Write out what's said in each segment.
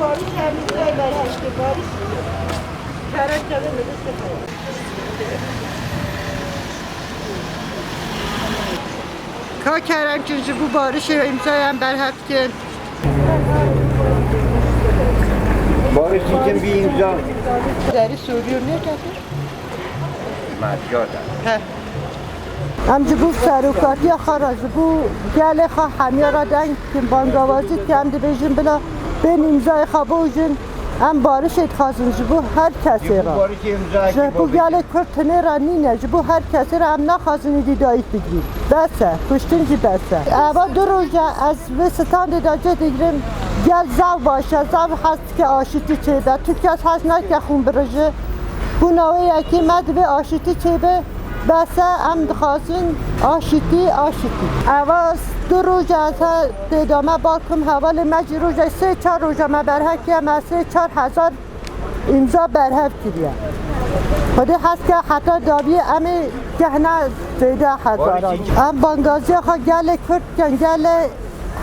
کاری کردیم دای برای هشت کاری کرد جاده مدست کار کردم که بو بارش رو امضایم بر هفته بارش دیگه بی امضا داری سوریو نکردی؟ مدیاد هم همجه بو سروکاتی خواه رازه بو گل خواه همیا را دنگ که بانگوازی که دی بیجیم بلا. Ben imzayı xabojin em barış et xazın ji bu her kesi Bu gele kurtine ra nine bu her kesi ra em naxazın didayet bigrin. Bese, kuştin ji bese. Eva du roja ez ve stan de dace digrim gel zav başa zav hast ki aşiti çeybe kes has nake xun birji bu navê yekê me divê aşitî بسه هم خواستون آشیتی آشیتی اواز دو روز از دیدامه باکم حوال مجی. روز سه چار روز ما برحکی هم از سه چار هزار امضا برحف کریم خودی هست که حتی دابی امی گهنه زیده هزاران. ام بانگازی خواه گل کرد کن گل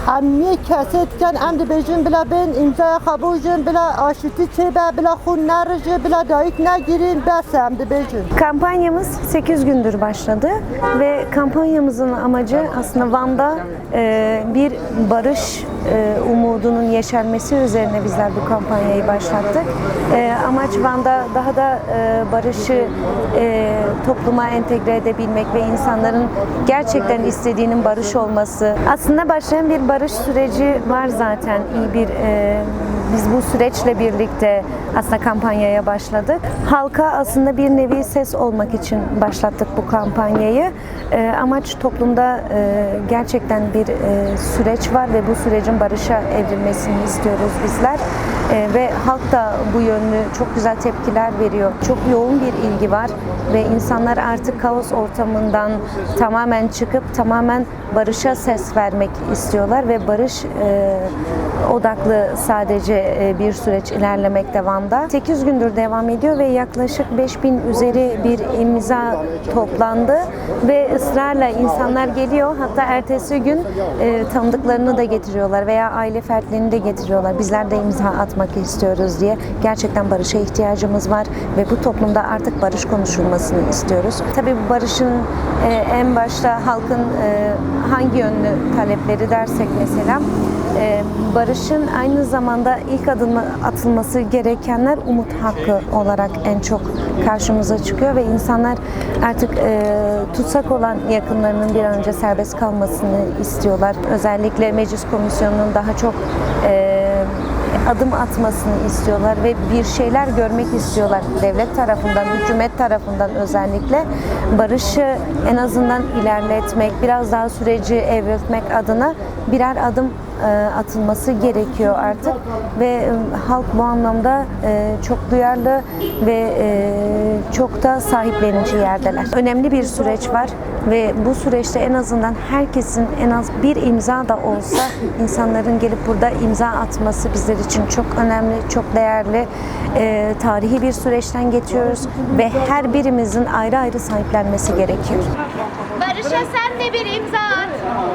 dikin gelê hemî kesê dikin em dibêjin bila bên îmzaya xwe bûjin bila aşitî çêbe bila xûn nerijê bila dayîk negirin bes em dibêjin. Kampanyamız 8 gündür başladı ve kampanyamızın amacı aslında Van'da e, bir barış e, umudunun yeşermesi üzerine bizler bu kampanyayı başlattık. E, amaç Van'da daha da e, barışı e, topluma entegre edebilmek ve insanların gerçekten istediğinin barış olması. Aslında başlayan bir barış süreci var zaten. İyi bir e, biz bu süreçle birlikte aslında kampanyaya başladık. Halka aslında bir nevi ses olmak için başlattık bu kampanyayı. Ee, amaç toplumda e, gerçekten bir e, süreç var ve bu sürecin barışa evrilmesini istiyoruz bizler. Ee, ve halk da bu yönlü çok güzel tepkiler veriyor. Çok yoğun bir ilgi var ve insanlar artık kaos ortamından tamamen çıkıp tamamen barışa ses vermek istiyorlar ve barış e, odaklı sadece e, bir süreç ilerlemekte Van'da. 8 gündür devam ediyor ve yaklaşık 5000 üzeri bir imza toplandı ve ısrarla insanlar geliyor. Hatta ertesi gün e, tanıdıklarını da getiriyorlar veya aile fertlerini de getiriyorlar. Bizler de imza atmak istiyoruz diye. Gerçekten barışa ihtiyacımız var ve bu toplumda artık barış konuşulmasını istiyoruz. Tabii bu barışın e, en başta halkın e, hangi yönlü talepleri dersek mesela e, barışın aynı zamanda ilk adımı atılması gerekenler umut hakkı olarak en çok karşımıza çıkıyor ve insanlar artık e, tutsak olan yakınlarının bir an önce serbest kalmasını istiyorlar. Özellikle meclis komisyonunun daha çok e, adım atmasını istiyorlar ve bir şeyler görmek istiyorlar devlet tarafından, hükümet tarafından özellikle barışı en azından ilerletmek, biraz daha süreci evrilmek adına birer adım atılması gerekiyor artık ve e, halk bu anlamda e, çok duyarlı ve e, çok da sahiplenici yerdeler. Önemli bir süreç var ve bu süreçte en azından herkesin en az bir imza da olsa insanların gelip burada imza atması bizler için çok önemli, çok değerli. E, tarihi bir süreçten geçiyoruz ve her birimizin ayrı ayrı sahiplenmesi gerekiyor. Barış'a sen de bir imza at.